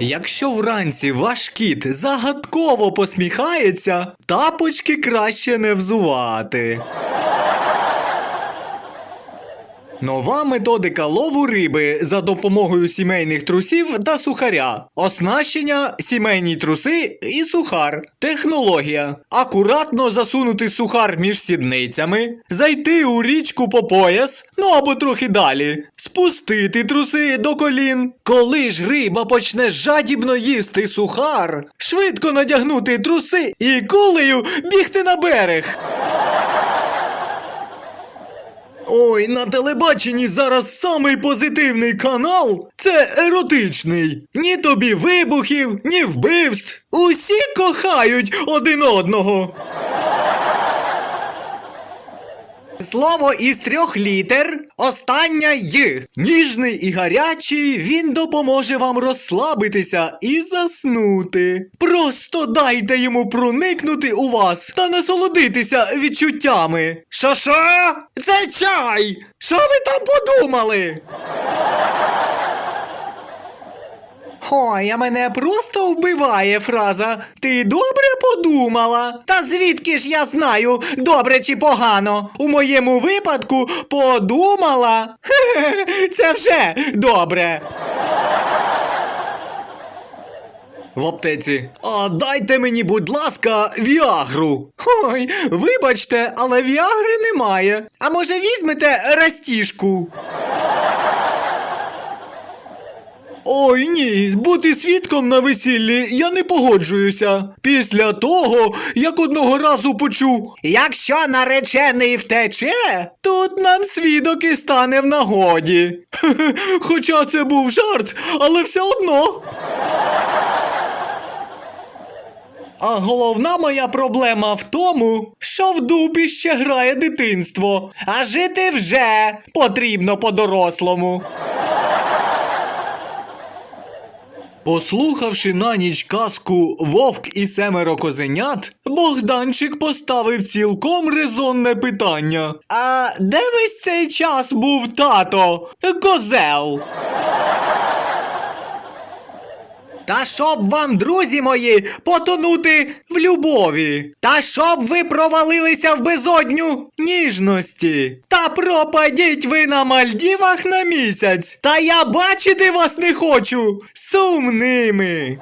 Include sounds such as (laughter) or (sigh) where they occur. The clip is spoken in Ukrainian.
Якщо вранці ваш кіт загадково посміхається, тапочки краще не взувати. Нова методика лову риби за допомогою сімейних трусів та сухаря. Оснащення сімейні труси і сухар. Технологія. Акуратно засунути сухар між сідницями, зайти у річку по пояс, ну або трохи далі, спустити труси до колін. Коли ж риба почне жадібно їсти сухар, швидко надягнути труси і кулею бігти на берег. Ой, на телебаченні зараз самий позитивний канал це еротичний. Ні тобі вибухів, ні вбивств. Усі кохають один одного. Слово із трьох літер. Остання й. Ніжний і гарячий, він допоможе вам розслабитися і заснути. Просто дайте йому проникнути у вас та насолодитися відчуттями. Що-що? Це чай! Що ви там подумали? Ой, а мене просто вбиває фраза. Ти добре подумала? Та звідки ж я знаю, добре чи погано? У моєму випадку подумала. Хе-хе, (laughs) це вже добре. В аптеці. А дайте мені, будь ласка, віагру. Ой, вибачте, але віагри немає. А може візьмете растіжку? Ой ні, бути свідком на весіллі я не погоджуюся. Після того, як одного разу почув, якщо наречений втече, тут нам свідок і стане в нагоді. (laughs) Хоча це був жарт, але все одно. А головна моя проблема в тому, що в дупі ще грає дитинство, а жити вже потрібно по-дорослому. Послухавши на ніч казку Вовк і семеро козенят, Богданчик поставив цілком резонне питання. А де весь цей час був тато? Козел? Та щоб вам, друзі мої, потонути в любові. Та щоб ви провалилися в безодню ніжності. Та пропадіть ви на Мальдівах на місяць. Та я бачити вас не хочу сумними.